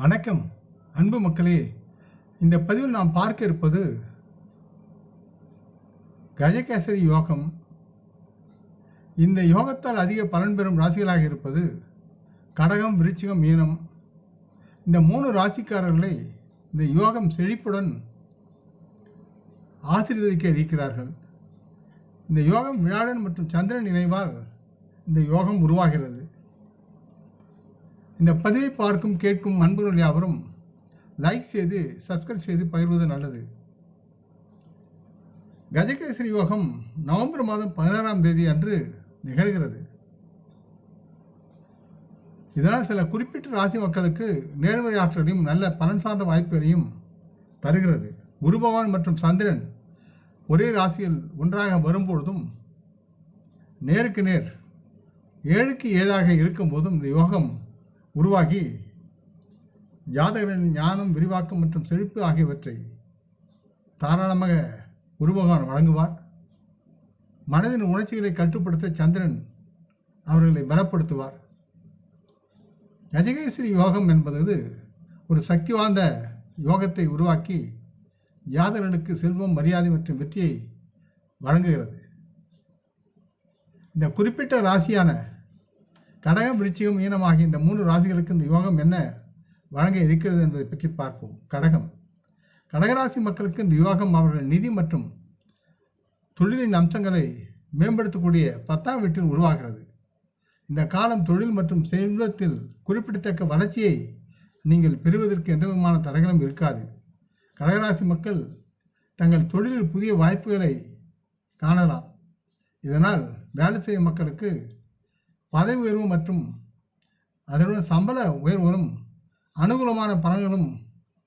வணக்கம். அன்பு மக்களே இந்த பதிவில் நாம் பார்க்க இருப்பது கஜகேசரி யோகம். இந்த யோகத்தால் அதிக பலன் பெறும் ராசிகளாக இருப்பது கடகம் விருச்சிகம் மீனம். இந்த மூணு ராசிக்காரர்களை இந்த யோகம் செழிப்புடன் ஆசீர்வதிக்க இருக்கிறார்கள். இந்த யோகம் விழாடன் மற்றும் சந்திரன் இணைவால் இந்த யோகம் உருவாகிறது. இந்த பதிவை பார்க்கும் கேட்கும் அன்புகள் யாவரும் லைக் செய்து சப்ஸ்கிரைப் செய்து பகிர்வது நல்லது. கஜகேசரி யோகம் நவம்பர் மாதம் பதினாறாம் தேதி அன்று நிகழ்கிறது. இதனால் சில குறிப்பிட்ட ராசி மக்களுக்கு நேர்மறை ஆற்றலையும் நல்ல பலன் சார்ந்த வாய்ப்புகளையும் தருகிறது. குரு பகவான் மற்றும் சந்திரன் ஒரே ராசியில் ஒன்றாக வரும்பொழுதும் நேருக்கு நேர் ஏழுக்கு ஏழாக இருக்கும்போதும் இந்த யோகம் உருவாகி ஜாதகரின் ஞானம் விரிவாக்கம் மற்றும் செழிப்பு ஆகியவற்றை தாராளமாக உருவகான் வழங்குவார். மனதின் உணர்ச்சிகளை கட்டுப்படுத்த சந்திரன் அவர்களை பலப்படுத்துவார். கஜகேசரி யோகம் என்பது ஒரு சக்தி வாய்ந்த யோகத்தை உருவாக்கி ஜாதகர்களுக்கு செல்வம் மரியாதை மற்றும் வெற்றியை வழங்குகிறது. இந்த குறிப்பிட்ட ராசியான கடகம் விருச்சிகம் மீனமாகிய இந்த மூன்று ராசிகளுக்கு இந்த யோகம் என்ன வழங்க இருக்கிறது என்பதை பற்றி பார்ப்போம். கடகம். கடகராசி மக்களுக்கு இந்த யோகம் அவர்கள் நிதி மற்றும் தொழிலின் அம்சங்களை மேம்படுத்தக்கூடிய பத்தாம் வீட்டில் உருவாகிறது. இந்த காலம் தொழில் மற்றும் செல்வத்தில் குறிப்பிடத்தக்க வளர்ச்சியை நீங்கள் பெறுவதற்கு எந்த விதமான தடைகளும் இருக்காது. கடகராசி மக்கள் தங்கள் தொழிலில் புதிய வாய்ப்புகளை காணலாம். இதனால் வேலை செய்யும் மக்களுக்கு பதவி உயர்வு மற்றும் அதனுடன் சம்பள உயர்வுகளும் அனுகூலமான பலன்களும்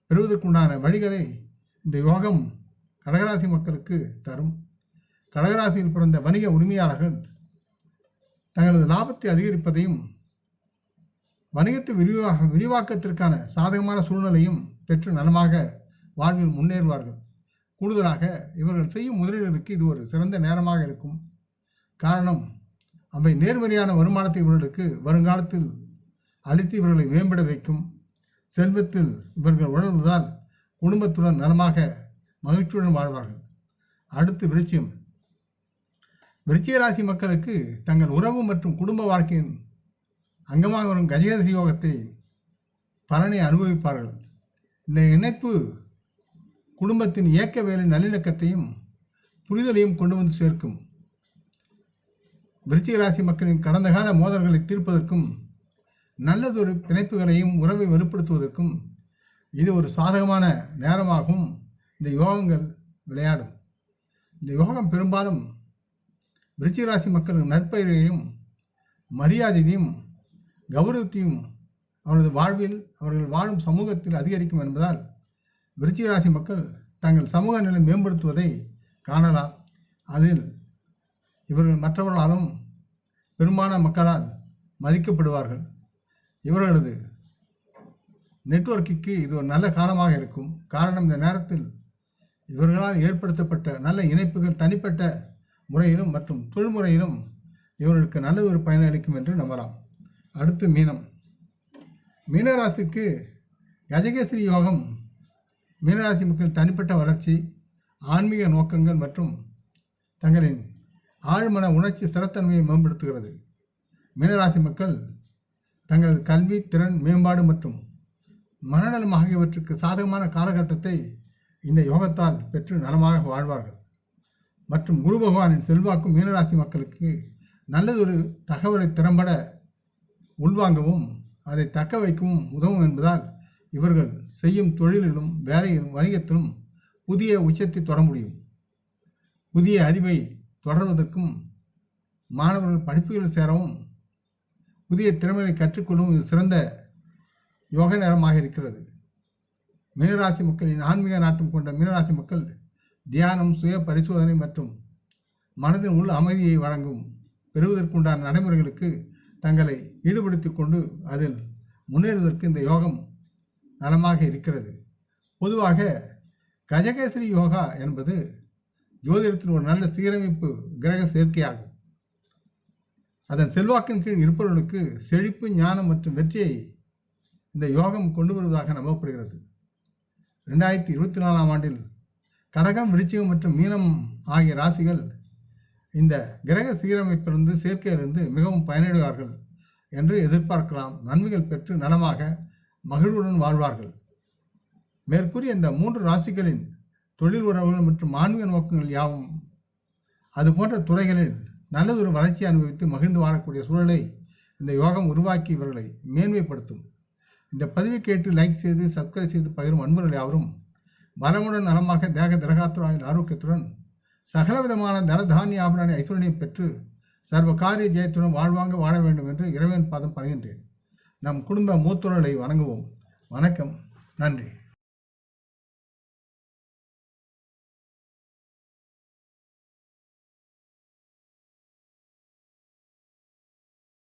பெறுவதற்குண்டான வழிகளை இந்த யோகம் கடகராசி மக்களுக்கு தரும். கடகராசியில் பிறந்த வணிக உரிமையாளர்கள் தங்களது லாபத்தை அதிகரிப்பதையும் வணிகத்தை விரிவாக விரிவாக்கத்திற்கான சாதகமான சூழ்நிலையும் பெற்று நலமாக வாழ்வில் முன்னேறுவார்கள். கூடுதலாக இவர்கள் செய்யும் முதலீடுகளுக்கு இது ஒரு சிறந்த நேரமாக இருக்கும். காரணம் அவை நேர்மறையான வருமானத்தை இவர்களுக்கு வருங்காலத்தில் அளித்து இவர்களை மேம்பட வைக்கும் செல்வத்தில் இவர்கள் உணர்வதால் குடும்பத்துடன் நலமாக மகிழ்ச்சியுடன் வாழ்வார்கள். அடுத்து விருச்சியம். விருச்சிக ராசி மக்களுக்கு தங்கள் உறவு மற்றும் குடும்ப வாழ்க்கையின் அங்கமாக வரும் கஜகேசரி யோகத்தை பலனை அனுபவிப்பார்கள். இந்த இணைப்பு குடும்பத்தின் இயக்க வேலை நல்லிணக்கத்தையும் புரிதலையும் கொண்டு வந்து சேர்க்கும். விருச்சிக ராசி மக்களின் கடந்த கால மோதல்களை தீர்ப்பதற்கும் நல்லதொரு பிணைப்புகளையும் உறவை வலுப்படுத்துவதற்கும் இது ஒரு சாதகமான நேரமாகவும் இந்த யோகங்கள் விளையாடும். இந்த யோகம் பெரும்பாலும் விருச்சிக ராசி மக்களின் நற்பயிரையும் மரியாதையையும் கௌரவத்தையும் அவரது வாழ்வில் அவர்கள் வாழும் சமூகத்தில் அதிகரிக்கும் என்பதால் விருச்சிக ராசி மக்கள் தங்கள் சமூக நிலை மேம்படுத்துவதை காணலாம். அதில் இவர்கள் மற்றவர்களாலும் பெரும்பாலான மக்களால் மதிக்கப்படுவார்கள். இவர்களது நெட்வொர்க்கிற்கு இது ஒரு நல்ல காலமாக இருக்கும். காரணம் இந்த நேரத்தில் இவர்களால் ஏற்படுத்தப்பட்ட நல்ல இணைப்புகள் தனிப்பட்ட முறையிலும் மற்றும் தொழில்முறையிலும் இவர்களுக்கு நல்ல ஒரு பயனளிக்கும் என்று நம்பலாம். அடுத்து மீனம். மீனராசிக்கு கஜகேசரி யோகம் மீனராசி மக்கள் தனிப்பட்ட வளர்ச்சி ஆன்மீக நோக்கங்கள் மற்றும் தங்களின் ஆழ்மன உணர்ச்சி ஸ்திரத்தன்மையை மேம்படுத்துகிறது. மீனராசி மக்கள் தங்கள் கல்வி திறன் மேம்பாடு மற்றும் மனநலம் ஆகியவற்றுக்கு சாதகமான காலகட்டத்தை இந்த யோகத்தால் பெற்று நலமாக வாழ்வார்கள். மற்றும் குரு பகவானின் செல்வாக்கும் மீனராசி மக்களுக்கு நல்லதொரு தகவலை திறம்பட உள்வாங்கவும் அதை தக்க வைக்கவும் உதவும் என்பதால் இவர்கள் செய்யும் தொழிலிலும் வேலையிலும் வணிகத்திலும் புதிய உச்சத்தை தொட முடியும். புதிய அறிவை தொடர்வதற்கும் மாணவர்கள் படிப்புகளில் சேரவும் புதிய திறமைகளை கற்றுக்கொள்ளவும் இது சிறந்த யோக நேரமாக இருக்கிறது. மீனராசி மக்களின் ஆன்மீக நாட்டம் கொண்ட மீனராசி மக்கள் தியானம் சுய பரிசோதனை மற்றும் மனதின் உள் அமைதியை வழங்கும் பெறுவதற்குண்டான நடைமுறைகளுக்கு தங்களை ஈடுபடுத்தி கொண்டு அதில் முன்னேறுவதற்கு இந்த யோகம் நலமாக இருக்கிறது. பொதுவாக கஜகேசரி யோகா என்பது ஜோதிடத்தில் ஒரு நல்ல சீரமைப்பு கிரக சேர்க்கையாகும். அதன் செல்வாக்கின் கீழ் இருப்பவர்களுக்கு செழிப்பு ஞானம் மற்றும் வெற்றியை இந்த யோகம் கொண்டு வருவதாக நம்பப்படுகிறது. ரெண்டாயிரத்தி இருபத்தி நாலாம் ஆண்டில் கடகம் விருச்சிகம் மற்றும் மீனம் ஆகிய ராசிகள் இந்த கிரக சீரமைப்பிலிருந்து சேர்க்கையிலிருந்து மிகவும் பயனடைவார்கள் என்று எதிர்பார்க்கலாம். நன்மைகள் பெற்று நலமாக மகிழ்வுடன் வாழ்வார்கள். மேற்கூறிய இந்த மூன்று ராசிகளின் தொழில் உறவுகள் மற்றும் ஆன்மீக நோக்கங்கள் யாவும் அது போன்ற துறைகளில் நல்லதொரு வளர்ச்சி அனுபவித்து மகிழ்ந்து வாழக்கூடிய சூழலை இந்த யோகம் உருவாக்கி இவர்களை மேன்மைப்படுத்தும். இந்த பதிவை கேட்டு லைக் செய்து சப்ஸ்கிரைப் செய்து பகிரும் அன்பர்கள் யாவரும் பலமுடன் நலமாக தேக திரகாத்துறாயில் ஆரோக்கியத்துடன் சகலவிதமான தனதானிய ஆபரண ஐஸ்வர்யம் பெற்று சர்வ காரிய ஜெயத்துடன் வாழ்வாங்க வாழ வேண்டும் என்று இறைவன் பாதம் பணிகின்றேன். நம் குடும்ப மூத்தோர்களை வணங்குவோம். வணக்கம். நன்றி.